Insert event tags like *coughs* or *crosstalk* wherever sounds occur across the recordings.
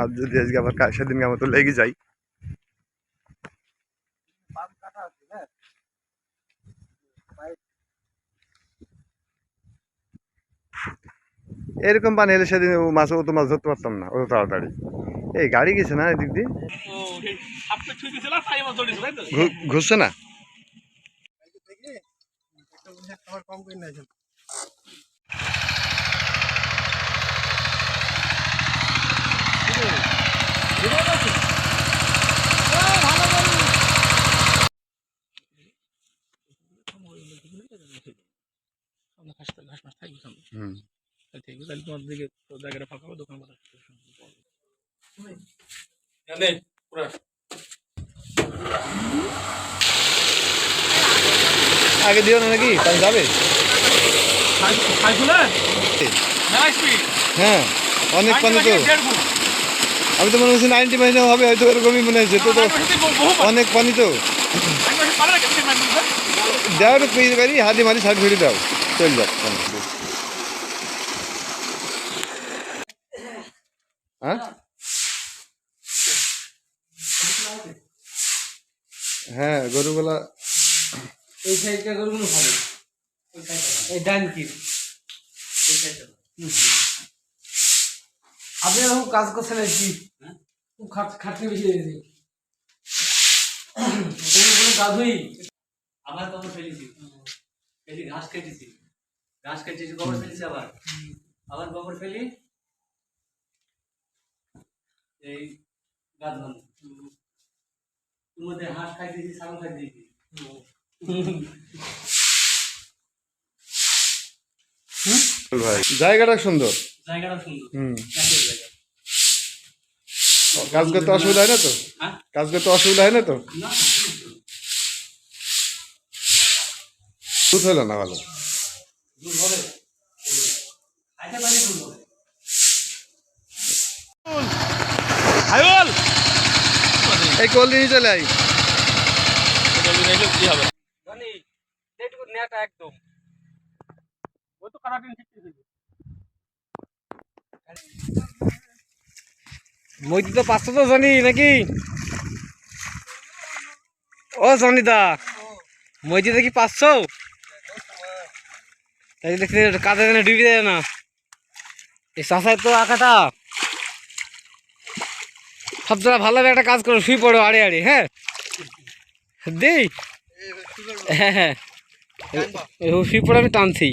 আর যদি আজকে আবার কা- সেদিনকে মতো লেগে যাই এরকম পানি এলে সেদিন মাছ, অত মাছ ধরতে পারতাম না, অত তাড়াতাড়ি। এই গাড়ি গেছে না এদিক দিয়ে? ঘুরছে না ঘাস মাছ থাকবে সামনে হুম থাকবে তাহলে তোমার দিকে জায়গাটা ফাঁকা হবে দোকান পাতা আগে দিও না নাকি পানি যাবে হ্যাঁ অনেক পানি তো আমি তো মনে হচ্ছে নাইনটি পার্সেন্ট হবে হয়তো এরকমই মনে হচ্ছে তো তো অনেক পানি তো দাও একটু পেয়ে পারি হাতে মারি সাইড ফেলে দাও চল যাক হ্যাঁ? হ্যাঁ গরুগুলা এই সাইডটা করব ভালো। এই ডান কি? আপনি এরকম কাজ করছেন আর কি? খুব খাট খাটনি বেশি দিয়েছি *coughs* কোনো কাজ হই আবার গোবর ফেলেছি? ফেলি ঘাস কেটেছি ঘাস কেটেছি গোবর ফেলেছি আবার। আবার গোবর ফেলি। এই গাছ মধ্যে হাঁস খাই দিয়েছি ছাগল খাই দিয়েছি। ভাই জায়গাটা সুন্দর। জায়গাটা সুন্দর। হুম। কাজ করতে অসুবিধা হয় না তো? হ্যাঁ? কাজ করতে অসুবিধা হয় না তো? দুধ হলো না ভালো? দূর হবে। খাইতে পারি দূর হবে। এই কল চলে আই কি হবে? জানি এইটুকু নেটা একদম। ওই তো কাটাটিন ঠিক ঠিক মইতি তো পাঁচশো তো জানি নাকি? ও জনিদা মইতি দেখি পাঁচশো। তাই দেখছি কাজে যেন ডুবি দেয় না? এই চাষায় তো আঁকাটা। সব জায়গা ভালোভাবে একটা কাজ করো শুয়ে পড়ো আড়ে আড়ে হ্যাঁ? দেই হ্যাঁ হ্যাঁ। শুয়ে পড়ে আমি টানছি।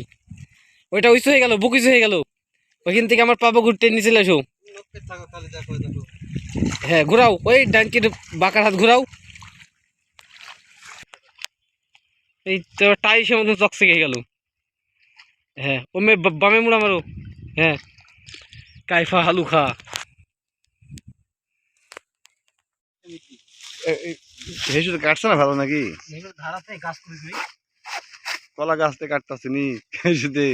ওইটা উইস হয়ে গেল বুক উইস হয়ে গেল। ওইখান থেকে আমার পাপা ঘুরতে নিয়ে চলে এসো হ্যাঁ ঘোরাও। ওই ডানকির বাঁকার হাত ঘোরাও। এই তো টাইসের মধ্যে চকসে গেল। হ্যাঁ ও মে বা- বামে মুড়া মারো হ্যাঁ। কাইফা হালু খা হেসু তো কাটছে না ভালো নাকি? ধারাতে গাছ করে কলা কাটতেছে নি হেসুতে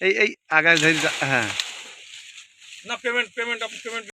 এই এই আগায় ধরে হ্যাঁ। না পেমেন্ট পেমেন্ট পেমেন্ট